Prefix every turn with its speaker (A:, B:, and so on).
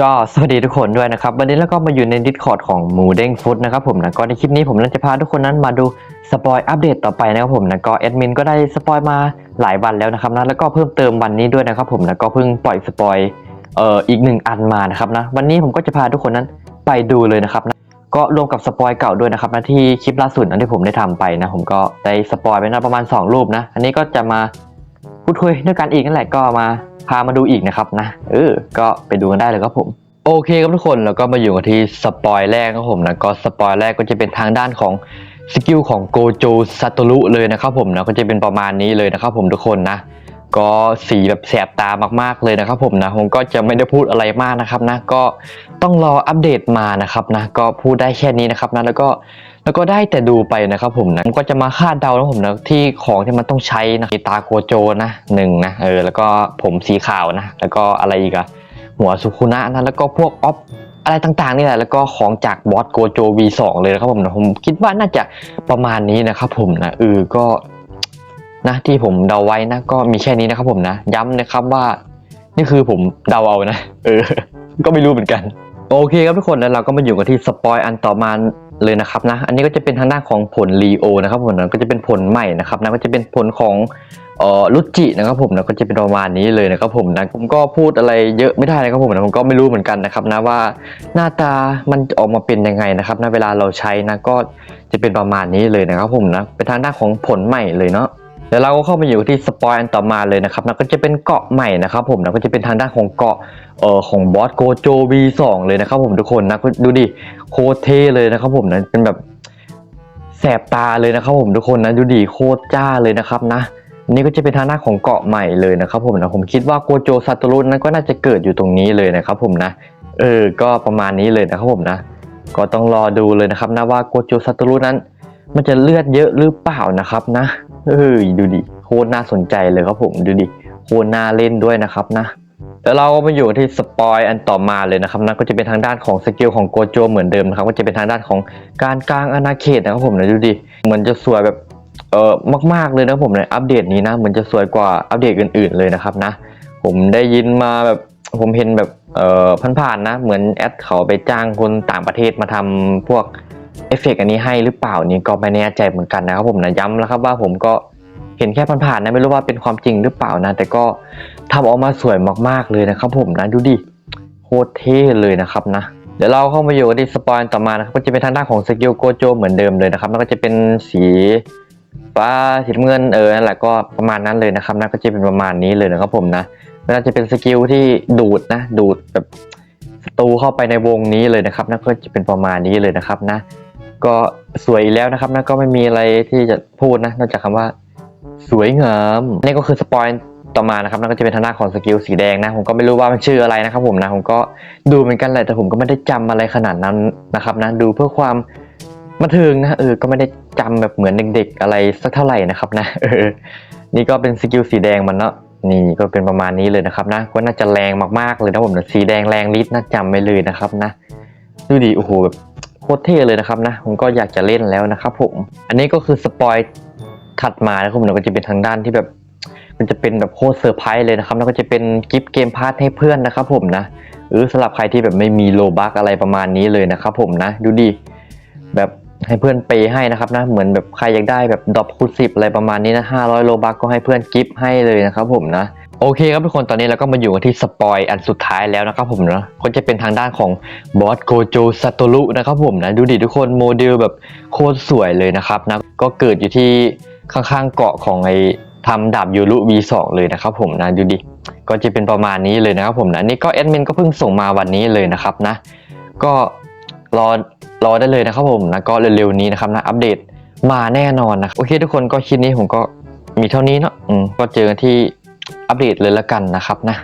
A: ก็สวัสดีทุกคนด้วยนะครับ วันนี้เราก็มาอยู่ใน Discord ของหมูเด้งฟุตนะครับผมนะก็ในคลิปนี้ผมจะพาทุกคนนั้นมาดูสปอยอัปเดตต่อไปนะครับผมนะก็แอดมินก็ได้สปอยมาหลายวันแล้วนะครับนะแล้วก็เพิ่มเติมวันนี้ด้วยนะครับผมนะก็เพิ่งปล่อยสปอยเอ่ออีกหนึ่งอันมานะครับนะวันนี้ผมก็จะพาทุกคนนั้นไปดูเลยนะครับนะก็รวมกับสปอยเก่าด้วยนะครับนะที่คลิปล่าสุดนั้นที่ผมได้ทำไปนะผมก็ได้สปอยไปนะประมาณ 2 รูปนะอันนี้ก็จะมาพูดคุยด้วยกันอีกนั่นแหละก็มา พามาดูอีกนะครับนะ เออ ก็ไปดูกันได้เลยครับผมโอเคครับทุกคนแล้วก็มาอยู่กันที่สปอยแรกครับผมนะก็สปอยแรกก็จะเป็นทางด้านของสกิลของโกโจซาโตรุเลยนะครับผมนะก็จะเป็นประมาณนี้เลยนะครับผมทุกคนนะ ก็สีแบบแสบตามากๆเลยนะครับผมนะผมก็จะไม่ได้พูดอะไรมากนะครับนะก็ต้องรออัปเดตมานะครับนะก็พูดได้แค่นี้นะครับนะแล้วก็ แล้วก็ได้แต่ดูไปนะครับผมนะก็จะมาคาดเดานะผมนะที่ของที่มันต้องใช้นะตาโกโจนะหนึ่งนะเออแล้วก็ผมสีขาวนะ แล้วก็อะไรอีกอะหัวสุคุนะนะแล้วก็พวกออฟอะไรต่างๆนี่แหละแล้วก็ของจากบอสโกโจ V2 เลยนะครับผมนะผมคิดว่าน่าจะประมาณนี้นะครับผมนะเออก็นะที่ผมเดาไว้นะก็มีแค่นี้นะครับผมนะ ย้ำนะครับว่า นี่คือผมเดาเอานะ เออ ก็ไม่รู้เหมือนกัน โอเคครับทุกคนแล้วเราก็มาอยู่กันที่สปอยอันต่อมาเลยนะครับนะ อันนี้ก็จะเป็นทางด้านของผลลีโอนะครับผมนะก็จะเป็นผลใหม่นะครับนะก็จะเป็นผลของเอ่อลุจินะครับผมนะก็จะเป็นประมาณนี้เลยนะครับผมนะผมก็พูดอะไรเยอะไม่ได้นะครับผมนะผมก็ไม่รู้เหมือนกันนะครับนะว่าหน้าตามันออกมาเป็นยังไงนะครับนะเวลาเราใช้นะก็จะเป็นประมาณนี้เลยนะครับผมนะเป็นทางด้านของผลใหม่เลยเนาะ เดี๋ยวเราก็เข้ามาอยู่ที่สปอยอันต่อมาเลยนะครับนะก็จะเป็นเกาะใหม่นะครับผมนะก็จะเป็นทางด้านของเกาะเอ่อของบอสโกโจ V2 เลยนะครับผมทุกคนนะดูดิโคตรเท่เลยนะครับผมนะเป็นแบบแสบตาเลยนะครับผมทุกคนนะดูดิโคตรจ้าเลยนะครับนะนี่ก็จะเป็นทางด้านของเกาะใหม่เลยนะครับผมนะผมคิดว่าโกโจซาโตรุนั้นก็น่าจะเกิดอยู่ตรงนี้เลยนะครับผมนะเออก็ประมาณนี้เลยนะครับผมนะ ก็ต้องรอดูเลยนะครับนะว่าโกโจซาโตรุนั้น มันจะเลือดเยอะหรือเปล่านะครับนะ เฮ้ยดูดิโคตรน่าสนใจเลยครับผมดูดิโคตรน่าเล่นด้วยนะครับนะแล้วเราก็มาอยู่ที่สปอยอันต่อมาเลยนะครับนะก็จะเป็นทางด้านของสกิลของโกโจเหมือนเดิมนะครับก็จะเป็นทางด้านของการกลางอาณาเขตนะครับผมนะดูดิเหมือนจะสวยแบบเออมากๆเลยนะครับผมในอัปเดตนี้นะเหมือนจะสวยกว่าอัปเดตอื่น ๆเลยนะครับนะ ผมได้ยินมาแบบผมเห็นแบบเออผ่านๆนะ เหมือนแอดเขาไปจ้างคนต่างประเทศมาทำพวก อฟเฟกต์อันนี้ให้หรือเปล่านี่ก็ไม่แน่ใจเหมือนกันนะครับผมนะย้ำแล้วครับว่าผมก็เห็นแค่ผ่านๆนะไม่รู้ว่าเป็นความจริงหรือเปล่านะ แต่ก็ทำออกมาสวยมากๆเลยนะครับผมนะดูดิโคตรเท่เลยนะครับนะเดี๋ยวเราเข้ามาอยู่กันที่สปอยต่อมานะครับก็จะเป็นทางด้านของสกิลโกโจเหมือนเดิมเลยนะครับแล้วก็จะเป็นสีฟ้าสีน้ำเงินเออนั่นแหละก็ประมาณนั้นเลยนะครับนะก็จะเป็นประมาณนี้เลยนะครับผมนะน่าจะเป็นสกิลที่ดูดนะดูดแบบศัตรูเข้าไปในวงนี้เลยนะครับนั่นก็จะเป็นประมาณนี้เลยนะครับนะ ก็สวยแล้วนะครับนะก็ไม่มีอะไรที่จะพูดนะนอกจากคำว่าสวยงามนี่ก็คือสปอยต่อมานะครับนั่นก็จะเป็นทางด้านของสกิลสีแดงนะผมก็ไม่รู้ว่ามันชื่ออะไรนะครับผมนะผมก็ดูเหมือนกันแหละแต่ผมก็ไม่ได้จำอะไรขนาดนั้นนะครับนะดูเพื่อความบันเทิงนะเออก็ไม่ได้จำแบบเหมือนเด็ก ๆ อะไรสักเท่าไหร่นะครับนะเออนี่ก็เป็นสกิลสีแดงมันเนาะนี่ก็เป็นประมาณนี้เลยนะครับนะก็น่าจะแรงมากๆเลยนะผมนะสีแดงแรงลิตน่าจำไว้เลยนะครับนะดูดิโอ้โหแบบ โคตรเท่เลยนะครับนะผมก็อยากจะเล่นแล้วนะครับผม อันนี้ก็คือสปอยถัดมานะครับผมนะก็จะเป็นทางด้านที่แบบ มันจะเป็นแบบโคตรเซอร์ไพรส์เลยนะครับแล้วก็จะเป็นกิฟต์เกมพาร์ทให้เพื่อนนะครับผมนะหรือสำหรับใครที่แบบไม่มีโลบักอะไรประมาณนี้เลยนะครับผมนะ ดูดิแบบให้เพื่อนเปย์ให้นะครับนะเหมือนแบบใครอยากได้แบบดรอปคูณสิบอะไรประมาณนี้นะห้าร้อยโลบักก็ให้เพื่อนกิฟต์ให้เลยนะครับผมนะ โอเคครับทุกคนตอนนี้เราก็มาอยู่กันที่สปอยอันสุดท้ายแล้วนะครับผมนะก็จะเป็นทางด้านของบอสโกโจซาโตรุนะครับผมนะดูดิทุกคนโมเดลแบบโคตรสวยเลยนะครับนะก็เกิดอยู่ที่ข้างๆเกาะของไอ้ทำดาบยูรุ V2 เลยนะครับผมนะดูดิก็จะเป็นประมาณนี้เลยนะครับผมนะนี่ก็แอดมินก็เพิ่งส่งมาวันนี้เลยนะครับนะ ก็รอรอได้เลยนะครับผมนะก็เร็วๆนี้นะครับนะอัปเดตมาแน่นอนนะโอเคทุกคนก็คลิปนี้ผมก็มีเท่านี้เนาะอืมก็เจอกันที่ อัปเดตเลยละกันนะครับนะ